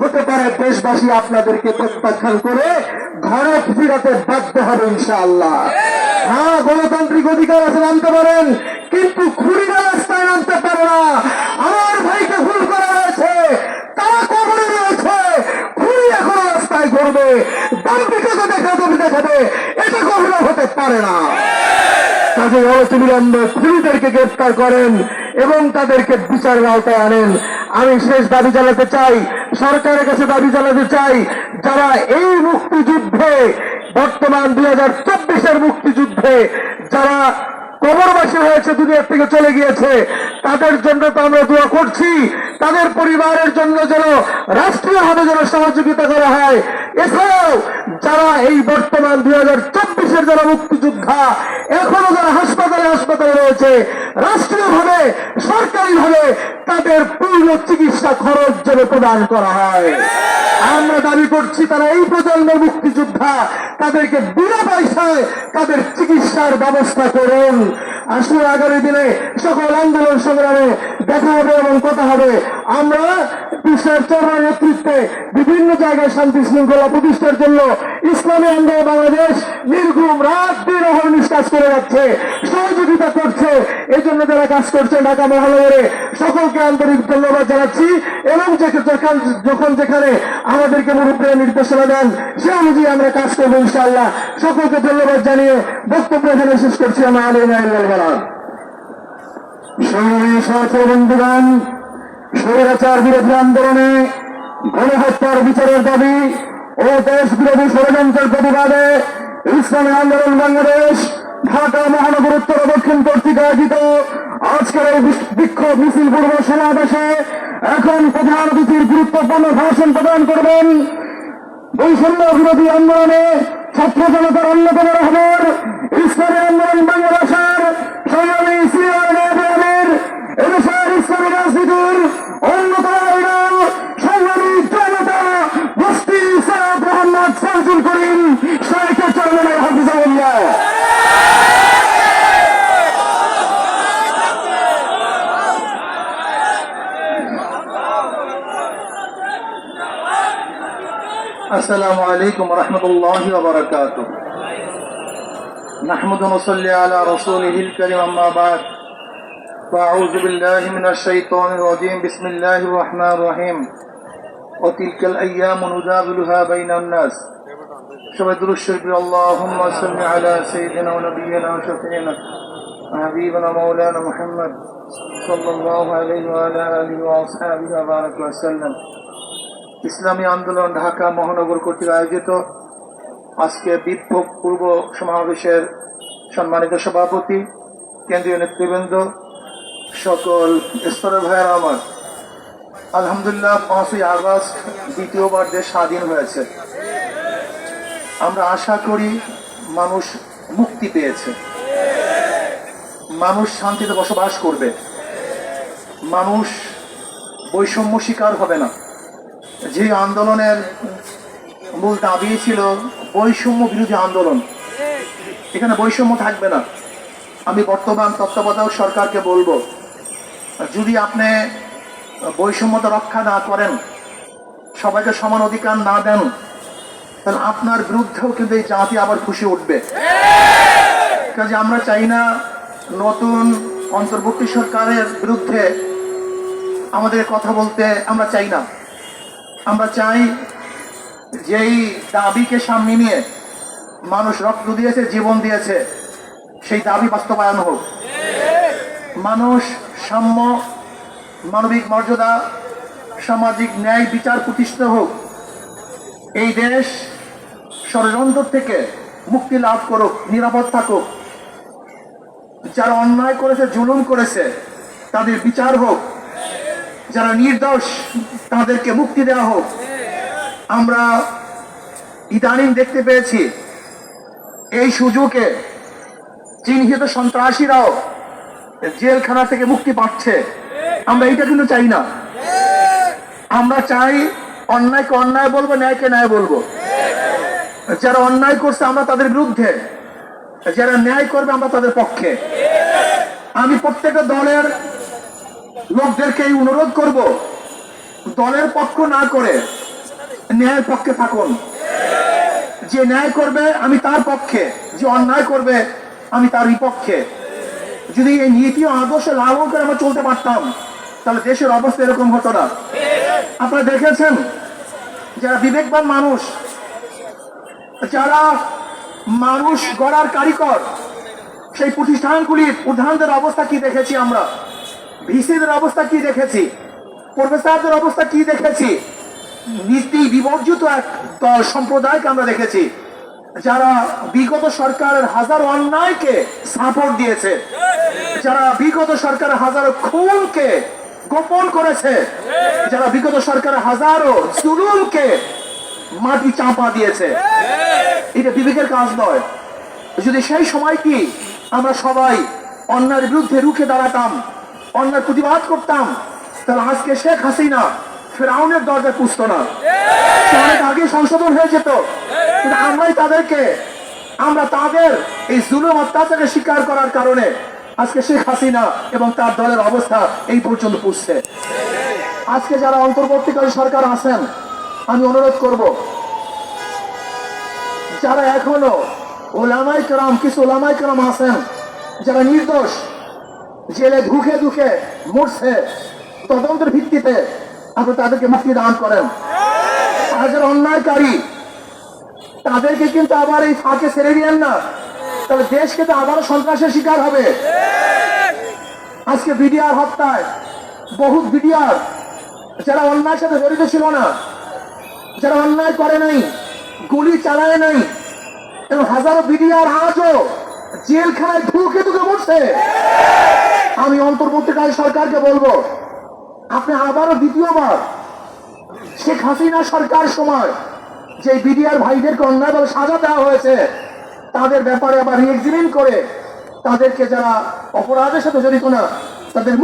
হতে পারে দেশবাসী আপনাদেরকে প্রত্যাখ্যান করে ঘরে ফিরাতে বাধ্য হবে ইনশাআল্লাহ। হ্যাঁ গণতান্ত্রিক অধিকার আছে, নামতে পারেন, কিন্তু খুনিরা রাস্তায় নামতে পারে না। আমার ভাইকে ভুল করা হয়েছে, তারা কবরে রয়েছে, খুনি এখনও রাস্তায় করবে দাম্পিকতা দেখাতে দেখাবে এটা কখনো হতে পারে না। কাজে অবলম্বে খুনিদেরকে গ্রেফতার করেন এবং তাদেরকে বিচারের আওতায় আনেন। আমি শেষ দাবি জানাতে চাই, সরকারের কাছে দাবি জানাতে চাই, যারা এই মুক্তিযুদ্ধে, বর্তমান দুই হাজার চব্বিশের মুক্তিযুদ্ধে যারা কবরবাসী হয়েছে দুনিয়ার থেকে চলে গিয়েছে, তাদের জন্য তো আমরা দোয়া করছি, তাদের পরিবারের জন্য যেন রাষ্ট্রীয়ভাবে যেন সহযোগিতা করা হয়। এছাড়াও যারা এই বর্তমান দুই হাজার চব্বিশের যারা মুক্তিযোদ্ধা, এখনও যারা হাসপাতালে রয়েছে রাষ্ট্রীয়ভাবে, সরকারিভাবে তাদের পূর্ণ চিকিৎসা খরচ যেন প্রদান করা হয়। আমরা দাবি করছি, তারা এই প্রজন্মের মুক্তিযোদ্ধা, তাদেরকে বিনা পয়সায় তাদের চিকিৎসার ব্যবস্থা করুন। আসলে আগামী দিনে সকল আন্দোলন সংগ্রামে দেখা হবে এবং কথা হবে। আমরা বিশ্বের চরমার নেতৃত্বে বিভিন্ন জায়গায় শান্তি শৃঙ্খলা প্রতিষ্ঠার জন্য ইসলামী আন্দোলন বাংলাদেশ নির্ঘুম রাত দিন অহর্নিশ কাজ করে যাচ্ছে। সহযোগিতা করছে। এই জন্য যারা কাজ করছে ঢাকা মহানগরে, সকলকে আন্তরিক ধন্যবাদ জানাচ্ছি। এবং যখন যখন আমাদেরকে মুরব্বীরা নির্দেশনা দেন, সে অনুযায়ী আমরা কাজ করব ইনশাআল্লাহ। সকলকে ধন্যবাদ জানিয়ে বক্তব্য এখানে শেষ করছি। আমরা আলী সংগ্রামী সহচর স্বৈরাচার বিরোধী আন্দোলনে গণহত্যার বিচারের দাবি ও দেশ বিরোধী ষড়যন্ত্রের প্রতিবাদে ইসলামী আন্দোলন বাংলাদেশ ঢাকা মহানগর উত্তর দক্ষিণ কর্তৃক আয়োজিত আজকের এই বিক্ষোভ মিছিল পূর্ব সমাবেশে এখন প্রধান অতিথির গুরুত্বপূর্ণ ভাষণ প্রদান করবেন বৈষম্য বিরোধী আন্দোলনে ছাত্র জনতার অন্যতম রহমান, ইসলামী আন্দোলন বাংলাদেশের সংগ্রামী নেতাদের এদেশের ইসলামী রাজনীতির অন্যতম السلام عليكم ورحمة الله وبركاته. نحمد ونصلي على رسوله الكريم أما بعد. فأعوذ بالله من الشيطان الرجيم. بسم الله الرحمن الرحيم. وتلك الأيام نداولها بين الناس. شبد الشرك اللهم صل على سيدنا ونبينا وشفينا وحبيبنا مولانا محمد صلى الله عليه وعلى آله وأصحابه وبارك وسلم. ইসলামী আন্দোলন ঢাকা মহানগর কর্তৃক আয়োজিত আজকে বিক্ষোভ পূর্ব সমাবেশের সম্মানিত সভাপতি, কেন্দ্রীয় নেতৃবৃন্দ, সকল স্তরের ভাইয়েরা আমার। আলহামদুলিল্লাহ, পাঁচই আগস্ট দ্বিতীয়বার দেশ স্বাধীন হয়েছে। আমরা আশা করি মানুষ মুক্তি পেয়েছে। মানুষ শান্তিতে বসবাস করবে। মানুষ বৈষম্য শিকার হবে না। যে আন্দোলনের মূল দাবি ছিল বৈষম্য বিরোধী আন্দোলন। এখানে বৈষম্য থাকবে না। আমি বর্তমান তত্ত্বাবধায়ক সরকারকে বলব, যদি আপনি বৈষম্যতা রক্ষা না করেন, সবাইকে সমান অধিকার না দেন, তাহলে আপনার বিরুদ্ধেও কিন্তু এই জাতি আবার খুশি উঠবে। কাজে আমরা চাই না নতুন অন্তর্বর্তী সরকারের বিরুদ্ধে আমাদের কথা বলতে আমরা চাই না। আমরা চাই যেই দাবিকে সামনে নিয়ে মানুষ রক্ত দিয়েছে, জীবন দিয়েছে, সেই দাবি বাস্তবায়ন হোক। মানুষ সাম্য, মানবিক মর্যাদা, সামাজিক ন্যায় বিচার প্রতিষ্ঠিত হোক। এই দেশ ষড়যন্ত্র থেকে মুক্তি লাভ করুক, নিরাপদ থাকুক। যারা অন্যায় করেছে, জুলুম করেছে, তাদের বিচার হোক। যারা নির্দোষ, তাদেরকে মুক্তি দেওয়া হোক। আমরা ইদানিং দেখতে পেয়েছি, এই সুযোগে চিহ্নিত সন্ত্রাসীরাও জেলখানা থেকে মুক্তি পাচ্ছে। আমরা এটা কিন্তু চাই না। আমরা চাই অন্যায়কে অন্যায় বলব, ন্যায়কে ন্যায় বলব। যারা অন্যায় করছে, আমরা তাদের বিরুদ্ধে। যারা ন্যায় করবে, আমরা তাদের পক্ষে। আমি প্রত্যেকটা দলের লোকদেরকে এই অনুরোধ করব, দলের পক্ষ না করে ন্যায়ের পক্ষে থাকুন। যে ন্যায় করবে, আমি তার পক্ষে। যে অন্যায় করবে, আমি তার বিপক্ষে। যদি এই নীতি আদর্শ লালন করে আমরা চলতে পারতাম, তাহলে দেশের অবস্থা এরকম হতো না। আপনারা দেখেছেন, যারা বিবেকবান মানুষ, যারা মানুষ গড়ার কারিগর, সেই প্রতিষ্ঠানগুলির প্রধানদের অবস্থা কি দেখেছি আমরা? ভিসিদের অবস্থা কি দেখেছি? প্রফেসরদের অবস্থা কি দেখেছি? নীতি বিবর্জিত এক সম্প্রদায়কে আমরা দেখেছি, যারা বিগত সরকারের হাজারো অন্যায়কে সাপোর্ট দিয়েছে, যারা বিগত সরকারের হাজারো খুনকে গোপন করেছে, যারা বিগত সরকারের হাজারো জুলুমকে মাটি চাপা দিয়েছে। এটা বিবেকের কাজ নয়। যদি সেই সময় কি আমরা সবাই অন্যায়ের বিরুদ্ধে রুখে দাঁড়াতাম অন্যায় প্রতিবাদ করতাম। তাহলে আজকে শেখ হাসিনা ফেরাউনের দরজায় পুষত না। অনেক আগে সংশোধন হয়ে যেত। কিন্তু আমরাই তাদেরকে, আমরা তাদের এই জুলুম অত্যাচারের স্বীকার করার কারণে আজকে শেখ হাসিনা এবং তার দলের অবস্থা এই পর্যন্ত পুষছে। আজকে যারা অন্তর্বর্তীকালীন সরকার আছেন, আমি অনুরোধ করব, যারা এখনও ওলামাই কেরাম, কিছু ওলামাই কেরাম আছেন, যারা নির্দোষ জেলে ধুকে ধুকে মরছে। তদন্তের ভিত্তিতে আপনি তাদেরকে মুক্তি দান করেন। আর যারা অন্যায়কারী, তাদেরকে কিন্তু আবার এই ফাঁকে ছেড়ে দিয়েন না। তাহলে দেশকে তো আবারও সন্ত্রাসের শিকার হবে। আজকে বিডিআর হত্যায় বহুত বিডিআর, যারা অন্যায়ের সাথে জড়িত ছিল না, যারা অন্যায় করে নাই, গুলি চালায় নাই, এবং হাজারো বিডিআর আজও জেলখানায় ঢুকে ঢুকে মরছে। আমি অন্তর্বর্তীকালীন সরকারকে বলব, আপনি আবারও দ্বিতীয়বার শেখ হাসিনা সরকার সময় যে বিডিআর ভাইদেরকে অন্যায়ভাবে সাজা দেওয়া হয়েছে, তাদের ব্যাপারে আবার রিএক্সিমেন্ট করে তাদেরকে যারা অপরাধের সাথে জড়িত না, তাদের